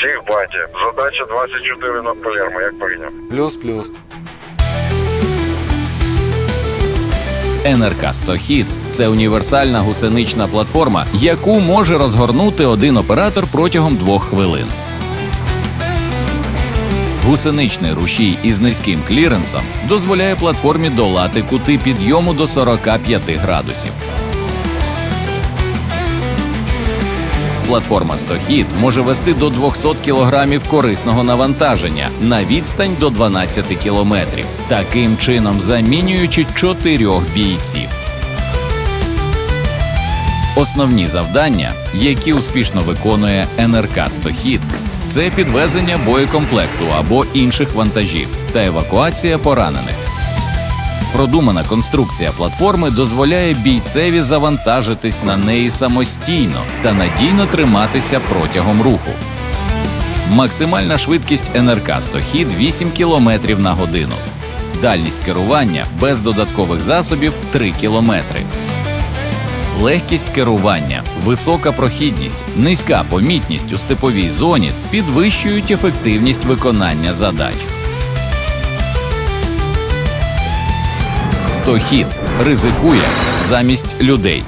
Всіх баті. Задача 24 на Палермо, як прийняв. Плюс-плюс. НРК «Стохід» – це універсальна гусенична платформа, яку може розгорнути один оператор протягом двох хвилин. Гусеничний рушій із низьким кліренсом дозволяє платформі долати кути підйому до 45 градусів. Платформа «Стохід» може вести до 200 кг корисного навантаження на відстань до 12 км, таким чином замінюючи чотирьох бійців. Основні завдання, які успішно виконує НРК «Стохід», це підвезення боєкомплекту або інших вантажів та евакуація поранених. Продумана конструкція платформи дозволяє бійцеві завантажитись на неї самостійно та надійно триматися протягом руху. Максимальна швидкість НРК «Стохід» 8 км на годину. Дальність керування без додаткових засобів 3 км. Легкість керування, висока прохідність, низька помітність у степовій зоні підвищують ефективність виконання задач. Стохід ризикує замість людей.